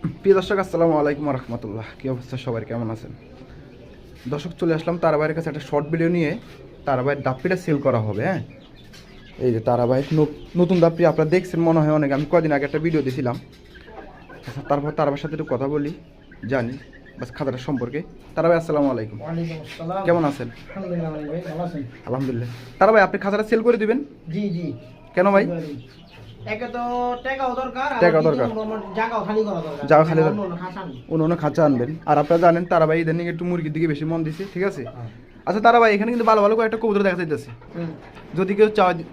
প্রিয় দর্শক আসসালামু আলাইকুম রহমতুল্লাহ কী অবস্থা? সবার কেমন আছেন? দর্শক চলে আসলাম তারাবাইয়ের কাছে একটা শর্ট ভিডিও নিয়ে। তারাবাইয়ের দাপ্পিটা সেল করা হবে হ্যাঁ? এই যে তারাবাই নতুন দাপ্পি আপনারা দেখছেন মনে হয় অনেক। আমি কদিন আগে একটা ভিডিও দিয়েছিলাম আচ্ছা তারপর তারাবার সাথে একটু কথা বলি জানি। বাস খাতাটা সম্পর্কে। তারাবাই আসসালামু আলাইকুম। কেমন আছেন? আলহামদুলিল্লাহ মানিক ভাই ভালো আছেন? আলহামদুলিল্লাহ। তারাবাই আপনি খাতাটা সেল করে দিবেন? জি জি। কেন ভাই? খালি অন্য খাঁচা আনবেন। আর আপনারা জানেন তারাবাই ইদানিং একটু মুরগির দিকে বেশি মন দিছে ঠিক আছে? আচ্ছা তারাবাই এখানে কিন্তু ভালো ভালো কয়েকটা কবুতর দেখা যাইতেছে। যদি কেউ চাই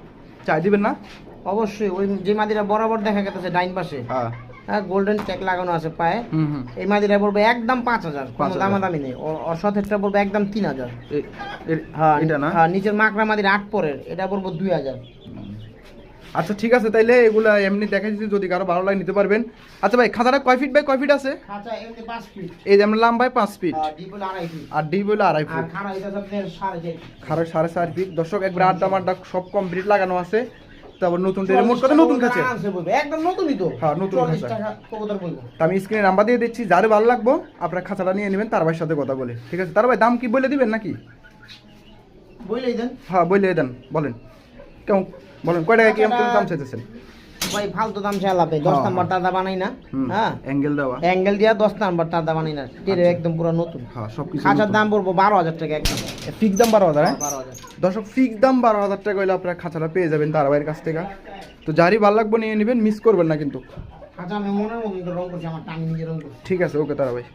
চাই দিবেন না? অবশ্যই ওই যে মাদিরা বরাবর দেখা গেছে ডাইন পাশে। হ্যাঁ। হ্যাঁ গোল্ডেন ট্যাগ লাগানো আছে পায়ে। এই মাদিরা বলবে একদম পাঁচ হাজার কোনো 5,000 দামাদামি নেই। ওর- সতেরটা বলবে একদম তিন হাজার। হ্যাঁ এটা না? হ্যাঁ নিচের মাকড়া মাদিরা আট পরের এটা বলব দুই হাজার। আচ্ছা ঠিক আছে তাইলে এগুলা এমনি দেখা যাচ্ছে যদি কারও ভালো লাগে নিতে পারবেন। আচ্ছা ভাই খাতাটা কয় ফিট বাই কয় ফিট আছে? এই যে আমরা লাম্বায় পাঁচ ফিট আর ডি বলে আড়াই আর ফিট আপনার সাড়ে চার ফিট দর্শক একবার আড্ডা মাড্ডা সব কমপ্লিট লাগানো আছে। তারপর নতুন রিমোট কথা নতুন কাছে একদম নতুনই তো। হ্যাঁ, নতুন খাঁচা। আমি স্ক্রিনে নাম্বার দিয়ে দিচ্ছি যার ভালো লাগবো আপনার খাঁচাটা নিয়ে নেবেন তার ভাইয়ের সাথে কথা বলে। ঠিক আছে তার ভাই দাম কি বলে দিবেন নাকি? বুঝলেই দেন। হ্যাঁ বলে দেন বলেন। কেমন? বলেন কয় টাকা কীরকম দাম চাইতেছেন? ভাই ফালতু দাম চালাবে দশ হ্যাঁ, নাম্বার তাদা বানাই না হ্যাঁ। অ্যাঙ্গেল দেওয়া। অ্যাঙ্গেল দিয়া দশ নাম্বার তাদা বানাই না। টেরে আচ্ছা। একদম পুরো নতুন। হ্যাঁ সব কিছু খাঁচার দাম পড়ব বারো হাজার টাকা একদম। ফিক্স দাম বারো হাজার হ্যাঁ? বারো হাজার। দর্শক ফিক্স দাম বারো হাজার টাকা হলে আপনার খাঁচাটা পেয়ে যাবেন তার ভাইয়ের কাছ থেকে। তো যারই ভালো লাগবে নিয়ে নেবেন মিস করবেন না কিন্তু। খাঁচা আমি মনের মতন রং করছি আমার টান নিজে রং করছি। ঠিক আছে ওকে তারা ভাই